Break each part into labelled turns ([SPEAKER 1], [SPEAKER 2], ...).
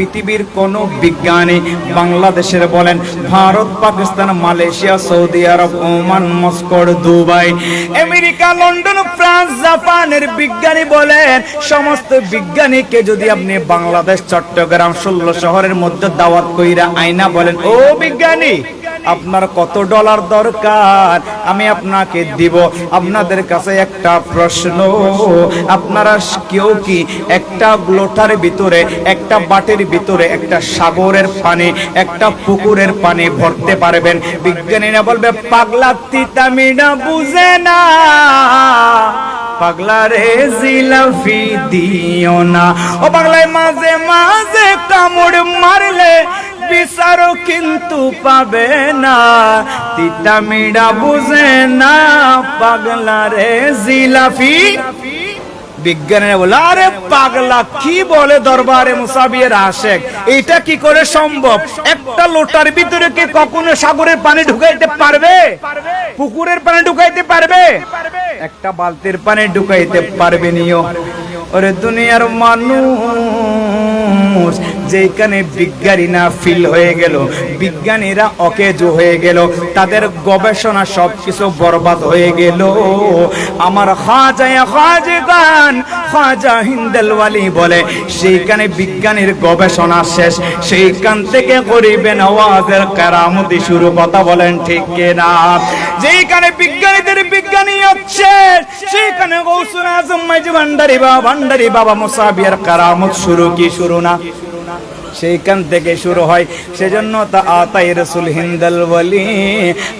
[SPEAKER 1] পৃথিবীর কোন বিজ্ঞানী বাংলাদেশের বলেন, Bharat, Pakistan, Malaysia, Saudi Arab, Oman Moscow Dubai, America, London, France, জাপানের বিজ্ঞানী বলেন, সমস্ত বিজ্ঞানীকে যদি আপনি বাংলাদেশ, চট্টগ্রাম, ষোলো শহরের মধ্যে দাওয়াত কইরা আইনা বলেন, ও বিজ্ঞানী, আপনার কত ডলার দরকার? আমি আপনাকে দিব। আপনাদের কাছে একটা প্রশ্ন। আপনারা কেউ কি একটা লোটার ভিতরে, একটা বাটির ভিতরে, একটা সাগরের পানি, একটা পুকুরের পানি ভরতে পারবেন? বিজ্ঞানীরা বলবে, পাগলা তিতামিনা বুঝে না। পাগলা রে জিলাফি দিও না। ও পাগলায় মাঝে মাঝে কামড় মারলে বিচারও কিন্তু পাবে না। তিতা মিডা বুঝে না, পাগলা রে জিলাফি। বলে, আরে পাগলা, কি বলে দরবারে মুসাবিয়ের আশেক? এটা কি করে সম্ভব? একটা লোটার ভিতরে কি কখনো সাগরের পানি ঢুকাইতে পারবে? পুকুরের পানি ঢুকাইতে পারবে? একটা বালতির পানি ঢুকাইতে পারবে নিও। ওরে দুনিয়ার মানুষ যেখানে বিজ্ঞানী না ফিল হয়ে গেল, বিজ্ঞানীরা অকেজো হয়ে গেল, তাদের গবেষণা সবকিছু বরবাদ হয়ে গেল। আমার খাজায় হিন্দেলওয়ালি বলে, সেইখানে বিজ্ঞানীর গবেষণা শেষ, সেইখান থেকে করিবেন আওয়াজের কারামতি শুরু। কথা বলেন ঠিক না যেখানে বিজ্ঞানীদের বিজ্ঞানী হচ্ছে সেখানে গৌসুল আজম, মাইজি ভান্ডারি বাবা ভান্ডারি বাবা মুসাবিয়ার কারামত শুরু কি শুরু না? সেইখান থেকে শুরু হয়। সেজন্য তা আতাই রসুল হিন্দাল বলি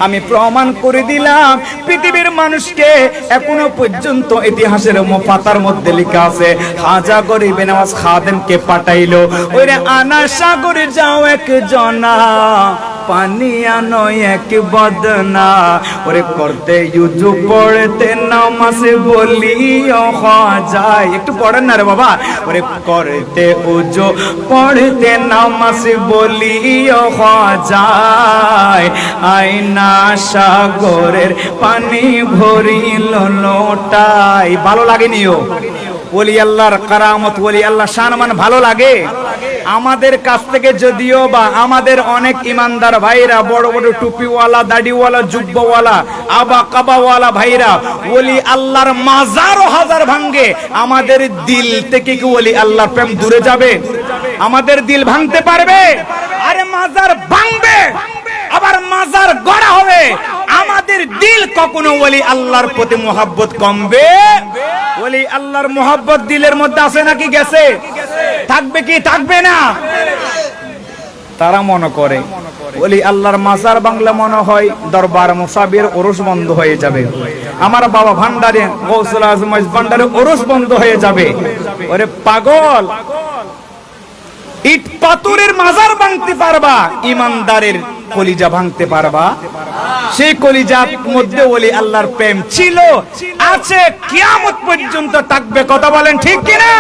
[SPEAKER 1] আমি প্রমাণ করে দিলাম, পৃথিবীর মানুষকে এখনও পর্যন্ত ইতিহাসের পাতার মধ্যে লেখা আছে, হাজা গরিবে নামাজ খাদেমকে পাঠাইলো। ওইরে আনা সাগরে যাও এক জনা পানি আনো এক বদনা। ওরে করতে ইউজু পড়তে নামাজে বলি যায় একটু পড়েন না রে বাবা। ওরে করতে উজো, পড়তে নামাজ বলি যায় আইনা সাগরের পানি ভরিল লোটাই ভালো লাগেনিও ওলি আল্লাহর কারামত, ওলি আল্লাহ শানমান ভালো লাগে? আমাদের কাছ থেকে যদিও বা আমাদের অনেক ইমানদার ভাইরা, বড় বড় টুপিওয়ালা, দাড়িওয়ালা, জুব্বওয়ালা আবা কাবাওয়ালা ভাইরা, ওলি আল্লাহর মাজারও হাজার ভাঙ্গে। আমাদের দিল থেকে কি ওলি আল্লাহর প্রেম দূরে যাবে? আমাদের দিল ভাঙতে পারবে? আরে মাজার দিল কখনো ওলি আল্লাহর প্রতি মোহাব্বত কমবে? ওলি আল্লাহর মোহাব্বত দিলের মধ্যে আছে নাকি গেছে? থাকবে কি থাকবে না? তারা মনে করে বলি আল্লাহর মাজার বাংলা মনে হয় দরবার মুসাবির ওরস বন্ধ হয়ে যাবে। আমার বাবা ভান্ডারে, গৌসুল আজম ভান্ডারে ওরস বন্ধ হয়ে যাবে। ওরে পাগল! ইট পাথরের মাজার ভাঙতে পারবা, ইমানদারের কলিজা ভাঙতে পারবা? সেই কলিজার মধ্যে বলি আল্লাহর প্রেম ছিল। আছে কিয়ামত পর্যন্ত থাকবে, কথা বলেন ঠিক কিনা?